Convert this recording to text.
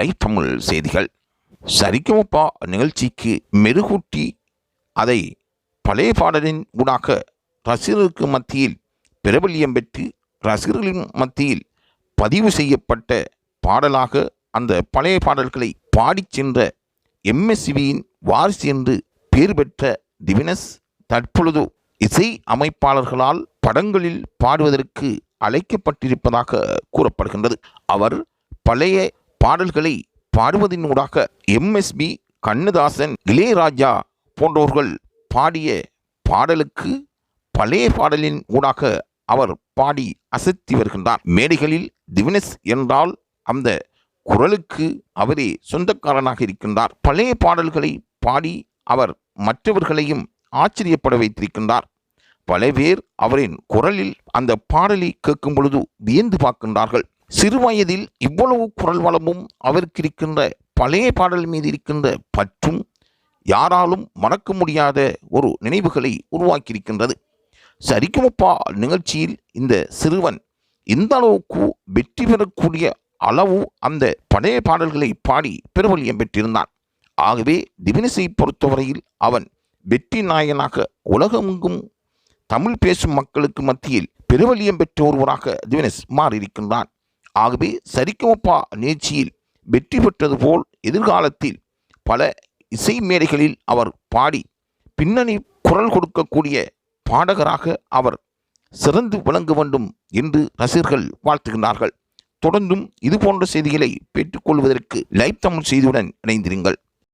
Live Tamil செய்திகள். சரிகமப்பா நிகழ்ச்சிக்கு மெருகூட்டி அதை பழைய பாடலின் ஊடாக ரசிகர்களுக்கு மத்தியில் பிரபல்யம் பெற்று ரசிகர்களின் மத்தியில் பதிவு செய்யப்பட்ட பாடலாக அந்த பழைய பாடல்களை பாடிச் சென்ற எம்எஸ்சிபியின் வாரிசு என்று பேர் பெற்ற திவினஸ் தற்பொழுது இசை அமைப்பாளர்களால் படங்களில் பாடுவதற்கு அழைக்கப்பட்டிருப்பதாக கூறப்படுகின்றது. அவர் பழைய பாடல்களை பாடுவதனூடாக எம்எஸ்பி கண்ணதாசன் இளையராஜா போன்றோர்கள் பாடிய பாடலுக்கு பழைய பாடலின் ஊடாக அவர் பாடி அசத்தி வருகின்றார். மேடைகளில் திவினஸ் என்றால் அந்த குரலுக்கு அவரே சொந்தக்காரனாக இருக்கின்றார். பழைய பாடல்களை பாடி அவர் மற்றவர்களையும் ஆச்சரியப்பட வைத்திருக்கின்றார். பல பேர் அவரின் குரலில் அந்த பாடலை கேட்கும் பொழுது வியந்து பார்க்கின்றார்கள். சிறுவயதில் இவ்வளவு குரல் வளமும் அவருக்கு இருக்கின்ற பழைய பாடல் மீது இருக்கின்ற பற்றும் யாராலும் மறக்க முடியாத ஒரு நினைவுகளை உருவாக்கியிருக்கின்றது. சரிக்குமப்பா நிகழ்ச்சியில் இந்த சிறுவன் இந்த அளவுக்கு வெற்றி பெறக்கூடிய அளவு அந்த பழைய பாடல்களை பாடி பெருவலியம் பெற்றிருந்தான். ஆகவே திவினசை பொறுத்தவரையில் அவன் வெற்றி நாயனாக உலகமெங்கும் தமிழ் பேசும் மக்களுக்கு மத்தியில் பெருவலியம் பெற்ற ஒருவராக திவினஸ் மாறியிருக்கின்றான். ஆகவே சரிகமப்பா நிகழ்ச்சியில் வெற்றி பெற்றது போல் எதிர்காலத்தில் பல இசை மேடைகளில் அவர் பாடி பின்னணி குரல் கொடுக்கக்கூடிய பாடகராக அவர் சிறந்து விளங்க வேண்டும் என்று ரசிகர்கள் வாழ்த்துகின்றார்கள். தொடர்ந்தும் இதுபோன்ற செய்திகளை பெற்றுக்கொள்வதற்கு லைவ் தமிழ் செய்தியுடன் இணைந்திருங்கள்.